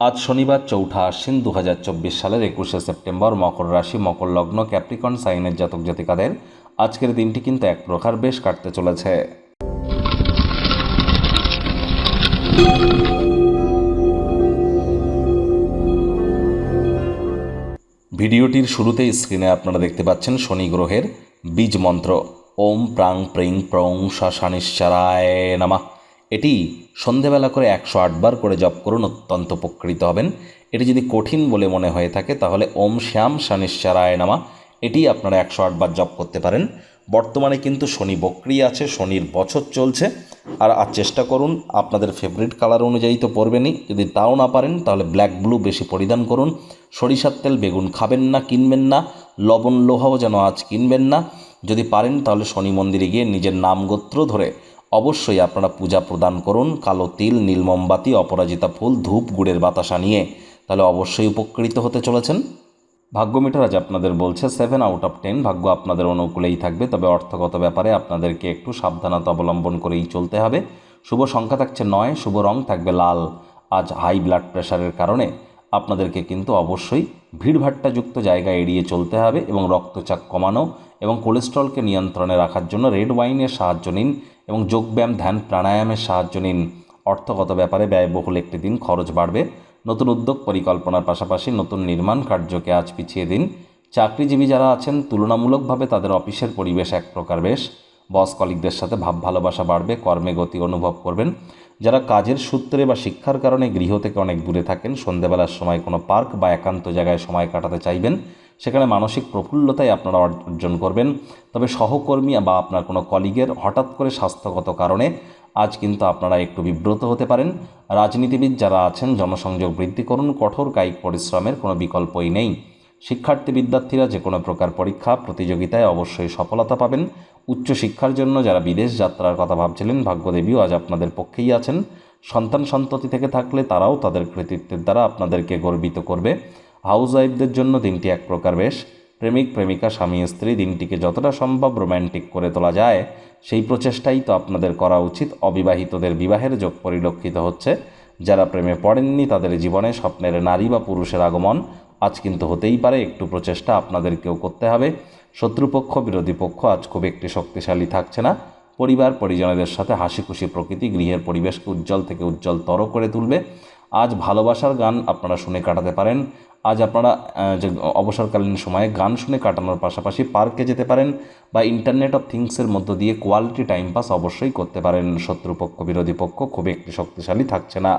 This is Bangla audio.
আজ শনিবার চৌঠা আশ্বিন দু হাজার চব্বিশ সালের একুশে সেপ্টেম্বর মকর রাশি, মকর লগ্ন, ক্যাপ্রিকন, সাইনের জাতক জাতিকাদের আজকের দিনটি কিন্তু এক প্রকার বেশ কাটতে চলেছে। ভিডিওটির শুরুতেই স্ক্রিনে আপনারা দেখতে পাচ্ছেন শনি গ্রহের বীজ মন্ত্র। ওম প্রাং প্রিং প্রং শানিশ্চারায় নামা। এটি সন্ধেবেলা করে একশো আটবার করে জপ করুন, অত্যন্ত উপকৃত হবেন। এটি যদি কঠিন বলে মনে হয়ে থাকে, তাহলে ওম শ্যাম শানিশ্চারায় নামা, এটি আপনারা একশো আটবার জপ করতে পারেন। বর্তমানে কিন্তু শনি বক্রি আছে, শনির বছর চলছে। আর আর চেষ্টা করুন, আপনাদের ফেভারিট কালার অনুযায়ী তো পরবেনই। যদি তাও না পারেন, তাহলে ব্ল্যাক ব্লু বেশি পরিধান করুন। সরিষার তেল বেগুন খাবেন না, কিনবেন না। লবণ লোহাও যেন আজ কিনবেন না। যদি পারেন, তাহলে শনি মন্দিরে গিয়ে নিজের নাম গোত্র ধরে অবশ্যই আপনারা পূজা প্রদান করুন। কালো তিল, নীল মোমবাতি, অপরাজিতা ফুল, ধূপ, গুড়ের বাতাসা নিয়ে তাহলে অবশ্যই উপকৃত হতে চলেছেন। ভাগ্য মিটার আজ আপনাদের বলছে সেভেন আউট অফ টেন ভাগ্য আপনাদের অনুকূলেই থাকবে, তবে অর্থগত ব্যাপারে আপনাদেরকে একটু সাবধানতা অবলম্বন করেই চলতে হবে। শুভ সংখ্যা থাকছে নয়, শুভ রং থাকবে লাল। আজ হাই ব্লাড প্রেশারের কারণে আপনাদেরকে কিন্তু অবশ্যই ভিড়ভাট্টাযুক্ত জায়গা এড়িয়ে চলতে হবে এবং রক্তচাপ কমানো এবং কোলেস্ট্রলকে নিয়ন্ত্রণে রাখার জন্য রেড ওয়াইনের সাহায্য নিন। এবং যোগব্যায়াম, ধ্যান, প্রাণায়ামের সাহায্য নিন। অর্থগত ব্যাপারে ব্যয়বহুল একটি দিন খরচ বাড়বে। নতুন উদ্যোগ পরিকল্পনার পাশাপাশি নতুন নির্মাণ কার্যকে আজ পিছিয়ে দিন। চাকরিজীবী যারা আছেন, তুলনামূলকভাবে তাদের অফিসের পরিবেশ এক প্রকার বেশ। বস কলিকদের সাথে ভাব ভালোবাসা বাড়বে, কর্মে গতি অনুভব করবেন। যারা কাজের সূত্রে বা শিক্ষার কারণে গৃহ থেকে অনেক দূরে থাকেন সন্ধেবেলার সময় কোনো পার্ক বা একান্ত জায়গায় সময় কাটাতে চাইবেন। সেখানে মানসিক প্রফুল্লতাই আপনারা অর্জন করবেন। তবে সহকর্মী বা আপনার কোনো কলিগের হঠাৎ করে স্বাস্থ্যগত কারণে আজ কিন্তু আপনারা একটু বিব্রত হতে পারেন। রাজনীতিবিদ যারা আছেন, জনসংযোগ বৃদ্ধি করুন, কঠোর কায়িক পরিশ্রমের কোনো বিকল্পই নেই। শিক্ষার্থী বিদ্যার্থীরা যে কোনো প্রকার পরীক্ষা, প্রতিযোগিতায় অবশ্যই সফলতা পাবেন। উচ্চশিক্ষার জন্য যারা বিদেশ যাত্রার কথা ভাবছিলেন, ভাগ্যদেবীও আজ আপনাদের পক্ষেই আছেন। সন্তান সন্ততি থেকে থাকলে তারাও তাদের কৃতিত্বের দ্বারা আপনাদেরকে গর্বিত করবে। হাউস ওয়াইফদের জন্য দিনটি এক প্রকার বেশ। প্রেমিক, প্রেমিকা, স্বামী, স্ত্রী, দিনটিকে যতটা সম্ভব রোম্যান্টিক করে তোলা যায়, সেই প্রচেষ্টাই তো আপনাদের করা উচিত। অবিবাহিতদের বিবাহের যোগ পরিলক্ষিত হচ্ছে। যারা প্রেমে পড়েননি, তাদের জীবনে স্বপ্নের নারী বা পুরুষের আগমন আজ কিন্তু হতেই পারে। একটু প্রচেষ্টা আপনাদেরকেও করতে হবে। শত্রুপক্ষ, বিরোধী পক্ষ আজ খুব একটি শক্তিশালী থাকছে না। পরিবার, পরিজনদের সাথে হাসি খুশি প্রকৃতি গৃহের পরিবেশকে উজ্জ্বল থেকে উজ্জ্বলতর করে তুলবে। আজ ভালোবাসার গান আপনারা শুনে কাটাতে পারেন। আজ আপনারা যে অবসরকালীন সময়ে গান শুনে কাটানোর পাশাপাশি পার্কে যেতে পারেন বা ইন্টারনেট অফ থিংসের মধ্য দিয়ে কোয়ালিটি টাইম পাস অবশ্যই করতে পারেন। শত্রুপক্ষ, বিরোধী পক্ষ খুব একটি শক্তিশালী থাকছে না।